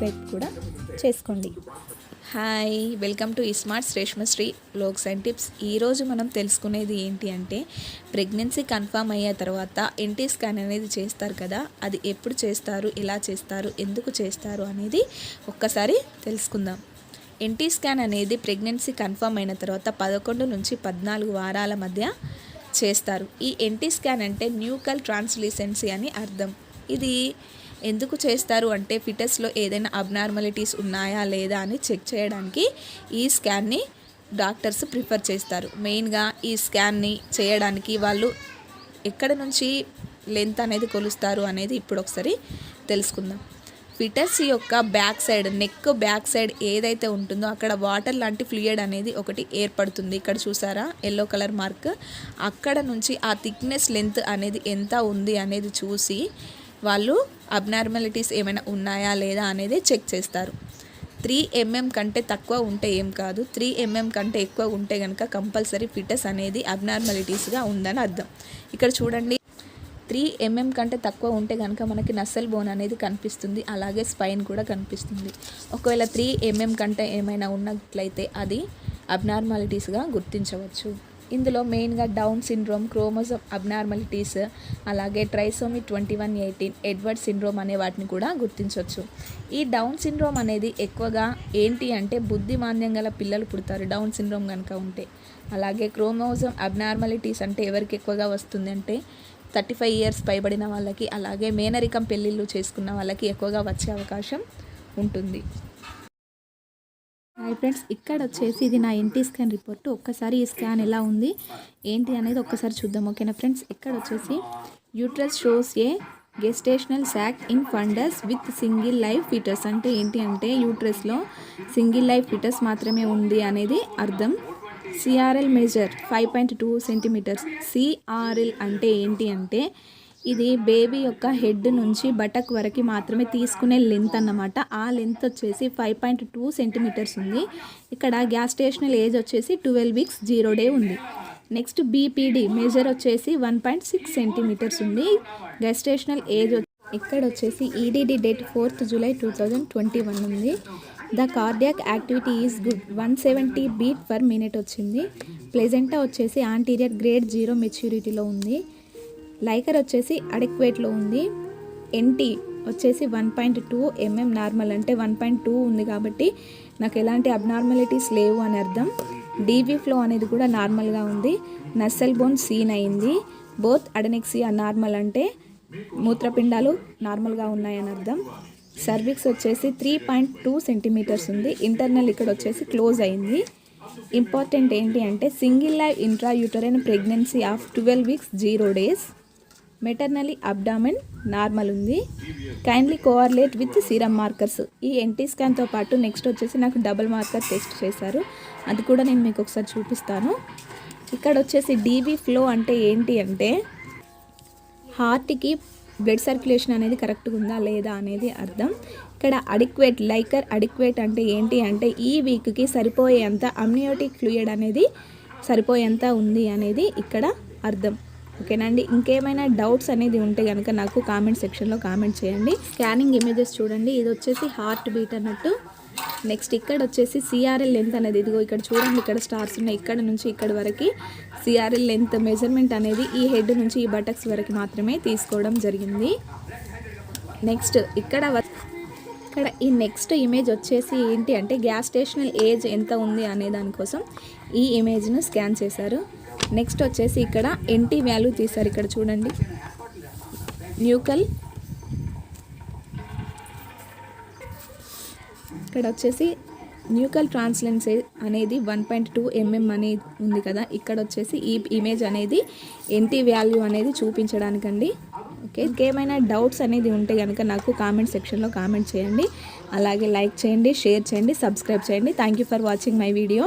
Subscribe కూడా చేసుకోండి. Hi welcome to iSmart Shreshmashri looks and tips. ఈరోజు మనం తెలుసుకునేది ఏంటి అంటే ప్రెగ్నెన్సీ కన్ఫర్మ్ అయ్యే తర్వాత ఎన్టీ స్కాన్ అనేది చేస్తారు కదా అది ఎప్పుడు చేస్తారు ఎలా చేస్తారు ఎందుకు చేస్తారు అనేది ఒక్కసారి తెలుసుకుందాం. ఎన్టీ స్కాన్ అనేది ప్రెగ్నెన్సీ కన్ఫర్మ్ అయిన తర్వాత పదకొండు నుంచి పద్నాలుగు వారాల మధ్య చేస్తారు. ఈ ఎన్టీ స్కాన్ అంటే న్యూకల్ ట్రాన్స్లిసెన్సీ అని అర్థం. ఇది ఎందుకు చేస్తారు అంటే ఫిటస్లో ఏదైనా అబ్నార్మాలిటీస్ ఉన్నాయా లేదా అని చెక్ చేయడానికి ఈ స్కాన్ని డాక్టర్స్ ప్రిఫర్ చేస్తారు. మెయిన్గా ఈ స్కాన్ని చేయడానికి వాళ్ళు ఎక్కడ నుంచి లెంత్ అనేది కొలుస్తారు అనేది ఇప్పుడు ఒకసారి తెలుసుకుందాం. ఫిటస్ యొక్క back side neck back side ఏదైతే ఉంటుందో అక్కడ వాటర్ లాంటి ఫ్లూయిడ్ అనేది ఒకటి ఏర్పడుతుంది. ఇక్కడ చూసారా? Yellow colour mark. అక్కడ నుంచి ఆ థిక్నెస్ లెంత్ అనేది ఎంత ఉంది అనేది చూసి వాళ్ళు అబ్నార్మాలిటీస్ ఏమైనా ఉన్నాయా లేదా అనేది చెక్ చేస్తారు. త్రీ ఎంఎం mm కంటే తక్కువ ఉంటే ఏం కాదు. త్రీ ఎంఎం mm కంటే ఎక్కువ ఉంటే కనుక కంపల్సరీ ఫిటస్ అనేది అబ్నార్మాలిటీస్గా ఉందని అర్థం. ఇక్కడ చూడండి. త్రీ ఎంఎం mm కంటే తక్కువ ఉంటే కనుక మనకి నస్సల్ బోన్ అనేది కనిపిస్తుంది. అలాగే స్పైన్ కూడా కనిపిస్తుంది. ఒకవేళ త్రీ ఎంఎం కంటే ఏమైనా ఉన్నట్లయితే అది అబ్నార్మాలిటీస్గా గుర్తించవచ్చు. ఇందులో మెయిన్గా డౌన్ సిండ్రోమ్ క్రోమోజోమ్ అబ్నార్మాలిటీస్ అలాగే trisomy twenty one eighteen Edward syndrome అనే వాటిని కూడా గుర్తించవచ్చు ఈ డౌన్ సిండ్రోమ్ అనేది ఎక్కువగా ఏంటి అంటే బుద్ధిమాంద్యం గల పిల్లలు పుడతారు డౌన్ సిండ్రోమ్ కనుక ఉంటే. అలాగే క్రోమోజోమ్ అబ్నార్మాలిటీస్ అంటే ఎవరికి ఎక్కువగా వస్తుంది అంటే థర్టీ ఫైవ్ ఇయర్స్ పైబడిన వాళ్ళకి అలాగే మేనరికం పెళ్ళిళ్ళు చేసుకున్న వాళ్ళకి ఎక్కువగా వచ్చే అవకాశం ఉంటుంది. హాయ్ ఫ్రెండ్స్ ఇక్కడ వచ్చేసి ఇది నా ఎన్టీ స్కాన్ రిపోర్ట్. ఒక్కసారి ఈ స్కాన్ ఎలా ఉంది ఏంటి అనేది ఒక్కసారి చూద్దాం ఓకేనా ఫ్రెండ్స్? ఇక్కడ వచ్చేసి uterus shows a gestational sac in fundus with single life foetus. అంటే ఏంటి అంటే యూట్రస్లో సింగిల్ లైఫ్ ఫిటర్స్ మాత్రమే ఉంది అనేది అర్థం. CRL measure five point two centimetres. CRL అంటే ఏంటి అంటే ఇది బేబీ యొక్క హెడ్ నుంచి బటక్ వరకు మాత్రమే తీసుకునే లెంత్ అన్నమాట. ఆ లెంత్ వచ్చేసి ఫైవ్ పాయింట్ టూ సెంటీమీటర్స్ ఉంది. ఇక్కడ గ్యాస్టేషనల్ ఏజ్ వచ్చేసి ట్వెల్వ్ వీక్స్ జీరో డే ఉంది. నెక్స్ట్ బీపీడీ మెజర్ వచ్చేసి వన్ పాయింట్ సిక్స్ సెంటీమీటర్స్ ఉంది. గెస్టేషనల్ ఏజ్ ఇక్కడ వచ్చేసి EDD date fourth July two thousand twenty one ఉంది. The cardiac activity is good one seventy beat per minute వచ్చింది. Placenta వచ్చేసి anterior grade zero మెచ్యూరిటీలో ఉంది. Liquor వచ్చేసి అడిక్వేట్లో ఉంది. ఎన్టీ వచ్చేసి one point two mm normal అంటే వన్ పాయింట్ టూ ఉంది కాబట్టి నాకు ఎలాంటి అబ్నార్మాలిటీస్ లేవు అని అర్థం. డీవీ ఫ్లో అనేది కూడా నార్మల్గా ఉంది. నస్సెల్ బోన్ సీన్ అయింది. బోత్ అడనెక్సియా నార్మల్ అంటే మూత్రపిండాలు నార్మల్గా ఉన్నాయని అర్థం. సర్విక్స్ వచ్చేసి త్రీ పాయింట్ టూ సెంటీమీటర్స్ ఉంది. ఇంటర్నల్ ఇక్కడ వచ్చేసి క్లోజ్ అయింది. ఇంపార్టెంట్ ఏంటి అంటే single live intrauterine pregnancy of twelve weeks zero days. Maternally abdomen normal ఉంది. Kindly correlate with serum markers ఈ ఎన్టీ స్కాన్తో పాటు నెక్స్ట్ వచ్చేసి నాకు డబుల్ మార్కర్ టెస్ట్ చేశారు. అది కూడా నేను మీకు ఒకసారి చూపిస్తాను. ఇక్కడ వచ్చేసి డీవీ ఫ్లో అంటే ఏంటి అంటే హార్ట్కి బ్లడ్ సర్క్యులేషన్ అనేది కరెక్ట్గా ఉందా లేదా అనేది అర్థం. ఇక్కడ అడిక్వేట్ లైకర్ అడిక్వేట్ అంటే ఏంటి అంటే ఈ వీక్కి సరిపోయేంత అమ్నియోటిక్ ఫ్లూయిడ్ అనేది సరిపోయేంత ఉంది అనేది ఇక్కడ అర్థం. ఓకేనండి. ఇంకేమైనా డౌట్స్ అనేది ఉంటే కనుక నాకు కామెంట్ సెక్షన్లో కామెంట్ చేయండి. స్కానింగ్ ఇమేజెస్ చూడండి. ఇది వచ్చేసి హార్ట్ బీట్ అన్నట్టు. నెక్స్ట్ ఇక్కడ వచ్చేసి సిఆర్ఎల్ లెంత్ అనేది ఇదిగో ఇక్కడ చూడండి. ఇక్కడ స్టార్స్ ఉన్నాయి. ఇక్కడ నుంచి ఇక్కడ వరకు సిఆర్ఎల్ లెంత్ మెజర్మెంట్ అనేది ఈ హెడ్ నుంచి ఈ బటక్స్ వరకు మాత్రమే తీసుకోవడం జరిగింది. నెక్స్ట్ ఇక్కడ వ- ఇక్కడ ఈ నెక్స్ట్ ఇమేజ్ వచ్చేసి ఏంటి అంటే గ్యాస్ స్టేషనల్ ఏజ్ ఎంత ఉంది అనే దానికోసం ఈ ఇమేజ్ను స్కాన్ చేశారు. నెక్స్ట్ వచ్చేసి ఇక్కడ ఎన్టీ వాల్యూ తీశారు ఇక్కడ చూడండి. న్యూకల్ ఇక్కడ వచ్చేసి న్యూకల్ ట్రాన్స్లెన్సే అనేది వన్ పాయింట్ టూ ఎంఎం అనేది ఉంది కదా. ఇక్కడ వచ్చేసి ఈ ఇమేజ్ అనేది ఎన్టీ వాల్యూ అనేది చూపించడానికండి. ఓకే ఇంకేమైనా డౌట్స్ అనేది ఉంటే కనుక నాకు కామెంట్ సెక్షన్లో కామెంట్ చేయండి. అలాగే లైక్ చేయండి షేర్ చేయండి సబ్స్క్రైబ్ చేయండి. Thank you for watching my video